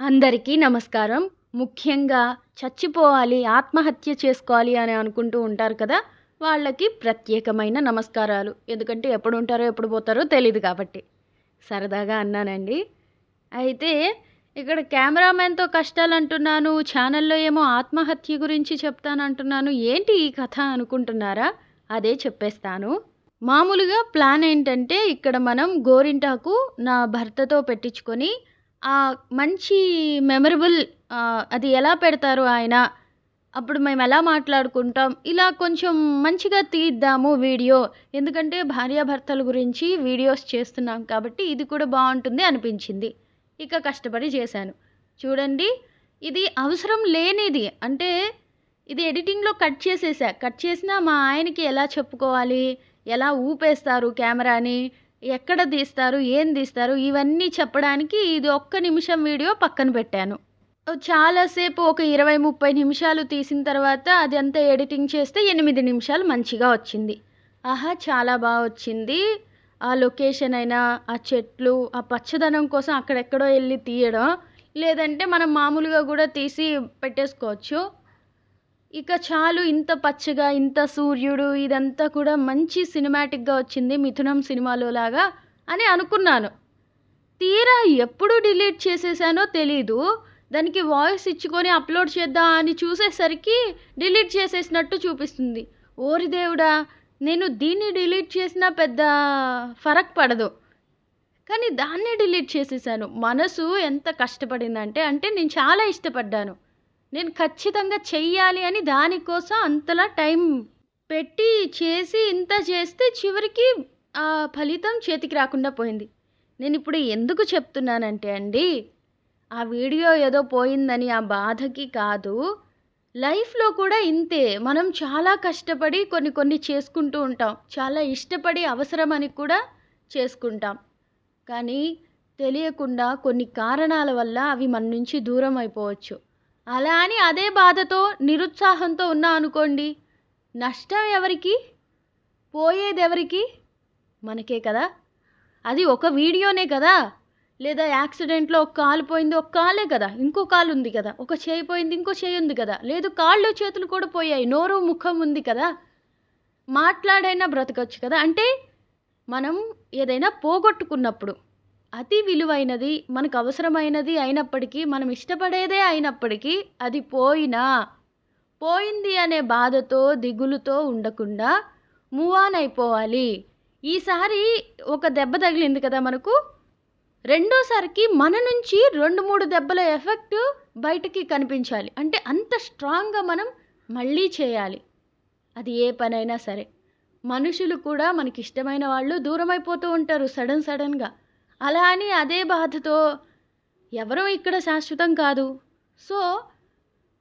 అందరికీ నమస్కారం. ముఖ్యంగా చచ్చిపోవాలి ఆత్మహత్య చేసుకోవాలి అని అనుకుంటూ ఉంటారు కదా వాళ్ళకి ప్రత్యేకమైన నమస్కారాలు. ఎందుకంటే ఎప్పుడు ఉంటారో ఎప్పుడు పోతారో తెలియదు కాబట్టి. సరదాగా అన్నానండి. అయితే ఇక్కడ కెమెరామెన్తో కష్టాలు అంటున్నాను ఛానల్లో ఏమో ఆత్మహత్య గురించి చెప్తాను అంటున్నాను ఏంటి ఈ కథ అనుకుంటున్నారా? అదే చెప్పేస్తాను. మామూలుగా ప్లాన్ ఏంటంటే ఇక్కడ మనం గోరింటాకు నా భర్తతో పెట్టించుకొని మంచి మెమరబుల్ అది ఎలా పెడతారు ఆయన? అప్పుడు మేము ఎలా మాట్లాడుకుంటాం? ఇలా కొంచెం మంచిగా తీద్దాము వీడియో. ఎందుకంటే భార్యాభర్తల గురించి వీడియోస్ చేస్తున్నాం కాబట్టి ఇది కూడా బాగుంటుంది అనిపించింది. ఇక కష్టపడి చేశాను. చూడండి ఇది అవసరం లేనిది. అంటే ఇది ఎడిటింగ్లో కట్ చేసేసా. కట్ చేసినా మా ఆయనకి ఎలా చెప్పుకోవాలి? ఎలా ఊపేస్తారు కెమెరాని? ఎక్కడ తీస్తారు ఏం తీస్తారు ఇవన్నీ చెప్పడానికి ఇది ఒక్క నిమిషం వీడియో పక్కన పెట్టాను. చాలాసేపు ఒక ఇరవై ముప్పై నిమిషాలు తీసిన తర్వాత అది అంతా ఎడిటింగ్ చేస్తే ఎనిమిది నిమిషాలు మంచిగా వచ్చింది. ఆహా చాలా బాగా వచ్చింది. ఆ లొకేషన్ అయినా ఆ చెట్లు ఆ పచ్చదనం కోసం అక్కడెక్కడో వెళ్ళి తీయడం లేదంటే మనం మామూలుగా కూడా తీసి పెట్టేసుకోవచ్చు. ఇక చాలు ఇంత పచ్చగా ఇంత సూర్యుడు ఇదంతా కూడా మంచి సినిమాటిక్గా వచ్చింది మిథునం సినిమాలో లాగా అని అనుకున్నాను. తీరా ఎప్పుడు డిలీట్ చేసేసానో తెలీదు. దానికి వాయిస్ ఇచ్చుకొని అప్లోడ్ చేద్దాం అని చూసేసరికి డిలీట్ చేసేసినట్టు చూపిస్తుంది. ఓరి దేవుడా నేను దీన్ని డిలీట్ చేసినా పెద్ద ఫరక్ పడదు. కానీ దాన్నే డిలీట్ చేసేసాను. మనసు ఎంత కష్టపడిందంటే అంటే నేను చాలా ఇష్టపడ్డాను. నేను ఖచ్చితంగా చెయ్యాలి అని దానికోసం అంతలా టైం పెట్టి చేసి ఇంత చేస్తే చివరికి ఆ ఫలితం చేతికి రాకుండా పోయింది. నేను ఇప్పుడు ఎందుకు చెప్తున్నానంటే అండి ఆ వీడియో ఏదో పోయిందని ఆ బాధకి కాదు. లైఫ్లో కూడా ఇంతే. మనం చాలా కష్టపడి కొన్ని కొన్ని చేసుకుంటూ ఉంటాం. చాలా ఇష్టపడి అవసరమని కూడా చేసుకుంటాం. కానీ తెలియకుండా కొన్ని కారణాల వల్ల అవి మన నుంచి దూరం అయిపోవచ్చు. అలా అని అదే బాధతో నిరుత్సాహంతో ఉన్నా అనుకోండి నష్టం ఎవరికి? పోయేది ఎవరికి మనకే కదా. అది ఒక వీడియోనే కదా. లేదా యాక్సిడెంట్లో ఒక కాలు పోయింది ఒక కాలే కదా. ఇంకో కాలు ఉంది కదా. ఒక చేయి పోయింది ఇంకో చేయి ఉంది కదా. లేదు కాళ్ళు చేతులు కూడా పోయాయి నోరు ముఖం ఉంది కదా. మాట్లాడైనా బ్రతకచ్చు కదా. అంటే మనం ఏదైనా పోగొట్టుకున్నప్పుడు అతి విలువైనది మనకు అవసరమైనది అయినప్పటికీ మనం ఇష్టపడేదే అయినప్పటికీ అది పోయినా పోయింది అనే బాధతో దిగులుతో ఉండకుండా మూవ్ ఆన్ అయిపోవాలి. ఈసారి ఒక దెబ్బ తగిలింది కదా మనకు? రెండోసారికి మన నుంచి రెండు మూడు దెబ్బల ఎఫెక్ట్ బయటకి కనిపించాలి. అంటే అంత స్ట్రాంగ్గా మనం మళ్ళీ చేయాలి. అది ఏ పనైనా సరే. మనుషులు కూడా మనకి ఇష్టమైన వాళ్ళు దూరం అయిపోతూ ఉంటారు సడన్ సడన్గా. అలా అని అదే బాధతో ఎవరూ ఇక్కడ శాశ్వతం కాదు. సో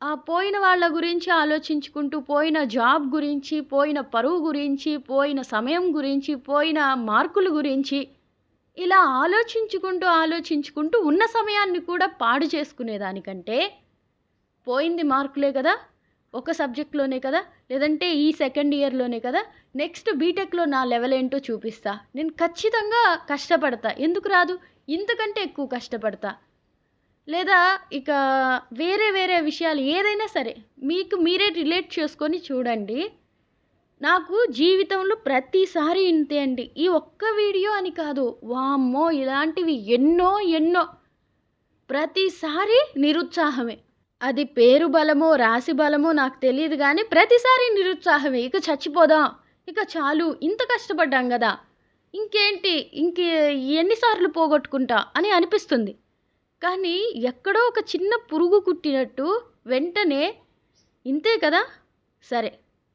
ఆ పోయిన వాళ్ళ గురించి ఆలోచించుకుంటూ పోయిన జాబ్ గురించి పోయిన పరువు గురించి పోయిన సమయం గురించి పోయిన మార్కుల గురించి ఇలా ఆలోచించుకుంటూ ఆలోచించుకుంటూ ఉన్న సమయాన్ని కూడా పాడు చేసుకునేదానికంటే పోయింది మార్కులే కదా ఒక సబ్జెక్ట్లోనే కదా లేదంటే ఈ సెకండ్ ఇయర్లోనే కదా నెక్స్ట్ బీటెక్లో నా లెవెల్ ఏంటో చూపిస్తా. నేను ఖచ్చితంగా కష్టపడతా. ఎందుకు రాదు? ఇంతకంటే ఎక్కువ కష్టపడతా. లేదా ఇక వేరే వేరే విషయాలు ఏదైనా సరే మీకు మీరే రిలేట్ చేసుకొని చూడండి. నాకు జీవితంలో ప్రతిసారి ఇంతే అండి. ఈ ఒక్క వీడియో అని కాదు. వామ్మో ఇలాంటివి ఎన్నో ఎన్నో. ప్రతిసారి నిరుత్సాహమే. అది పేరు బలమో రాశి బలమో నాకు తెలియదు కానీ ప్రతిసారి నిరుత్సాహమే. ఇక చచ్చిపోదాం. ఇక చాలు ఇంత కష్టపడ్డాం కదా ఇంకేంటి? ఇంక ఎన్నిసార్లు పోగొట్టుకుంటా అని అనిపిస్తుంది. కానీ ఎక్కడో ఒక చిన్న పురుగు కుట్టినట్టు వెంటనే ఇంతే కదా? సరే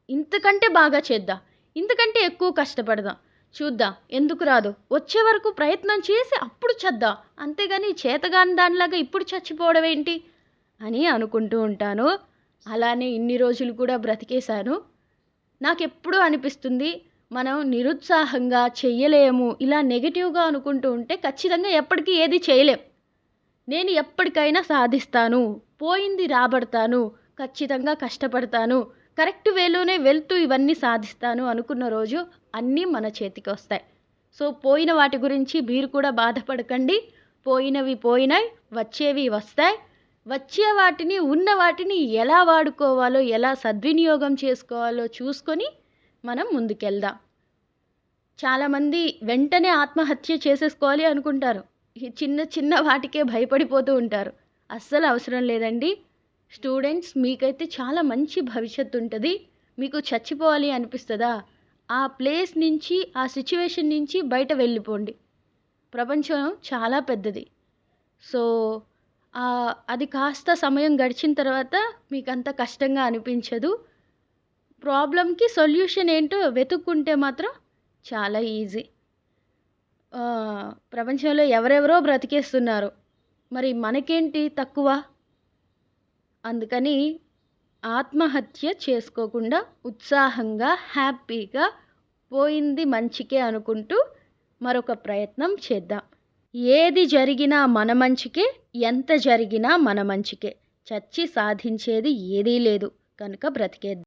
ఇంతకంటే బాగా చేద్దాం. ఇంతకంటే ఎక్కువ కష్టపడదాం. చూద్దాం ఎందుకు రాదు? వచ్చే వరకు ప్రయత్నం చేసి అప్పుడు చేద్దాం. అంతేగాని చేతగాని దానిలాగా ఇప్పుడు చచ్చిపోవడం ఏంటి అని అనుకుంటూ ఉంటాను. అలానే ఇన్ని రోజులు కూడా బ్రతికేశాను. నాకు ఎప్పుడూ అనిపిస్తుంది మనం నిరుత్సాహంగా చెయ్యలేము. ఇలా నెగిటివ్గా అనుకుంటూ ఉంటే ఖచ్చితంగా ఎప్పటికీ ఏది చేయలేం. నేను ఎప్పటికైనా సాధిస్తాను. పోయింది రాబడతాను. ఖచ్చితంగా కష్టపడతాను. కరెక్ట్ వేలోనే వెళ్తూ ఇవన్నీ సాధిస్తాను అనుకున్న రోజు అన్నీ మన చేతికి వస్తాయి. సో పోయిన వాటి గురించి మీరు కూడా బాధపడకండి. పోయినవి పోయినాయి వచ్చేవి వస్తాయి. వచ్చే వాటిని ఉన్న వాటిని ఎలా వాడుకోవాలో ఎలా సద్వినియోగం చేసుకోవాలో చూసుకొని మనం ముందుకెళ్దాం. చాలామంది వెంటనే ఆత్మహత్య చేసేసుకోవాలి అనుకుంటారు. ఈ చిన్న చిన్న వాటికే భయపడిపోతూ ఉంటారు. అస్సలు అవసరం లేదండి. స్టూడెంట్స్ మీకైతే చాలా మంచి భవిష్యత్తు ఉంటుంది. మీకు చచ్చిపోవాలి అనిపిస్తుందా? ఆ ప్లేస్ నుంచి ఆ సిచ్యువేషన్ నుంచి బయట వెళ్ళిపోండి. ప్రపంచం చాలా పెద్దది. సో అది కాస్త సమయం గడిచిన తర్వాత మీకు అంత కష్టంగా అనిపించదు. ప్రాబ్లంకి సొల్యూషన్ ఏంటో వెతుక్కుంటే మాత్రం చాలా ఈజీ. ప్రపంచంలో ఎవరెవరో బ్రతికేస్తున్నారు. మరి మనకేంటి తక్కువ? అందుకని ఆత్మహత్య చేసుకోకుండా ఉత్సాహంగా హ్యాపీగా పోయింది మంచికే అనుకుంటూ మరొక ప్రయత్నం చేద్దాం. ఏది జరిగినా మన మంచికే ఎంత జరిగినా మన మంచికే. చచ్చి సాధించేది ఏదీ లేదు. కనుక బ్రతికేద్దాం.